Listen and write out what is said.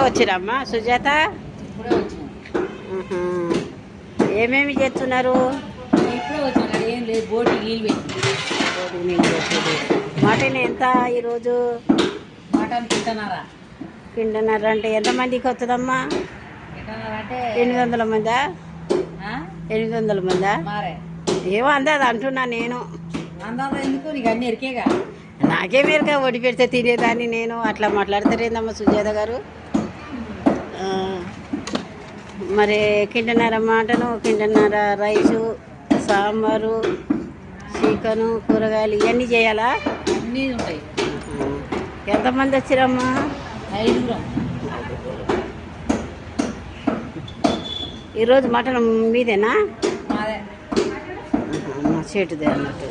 వచ్చిరమ్మా? సుజాత? ఇప్పుడే వచ్చినాం. ఆహా. ఏమేమి చేస్తున్నారు. మటన్ ఎంత ఈరోజు? మటన్ తింటున్నారా కిండన్నర అంటే ఎంతమందికి వస్తుందమ్మా? తింటున్నారా అంటే ఎనిమిది వందల మందా? ఎనిమిది వందల మందా? మారే. ఏమో అందదు అంటున్నా నేను. ఎందుకు? నీకు అన్ని ఎరికేగా? నాకే మీరుగా వడి పెడితే తినేదాన్ని నేను. అట్లా మాట్లాడతారేందమ్మా సుజాత గారు? మరి కింటన్నర మటను కింటన్నర రైసు సాంబారు చికెను కూరగాయలు ఇవన్నీ చేయాలా? అన్నీ ఉంటాయి. ఎంతమంది వచ్చిరమ్మా? ఐదుగురం. ఈరోజు మటన్ మీదేనా? మాదే. మా చేటుదే అన్నట్టు.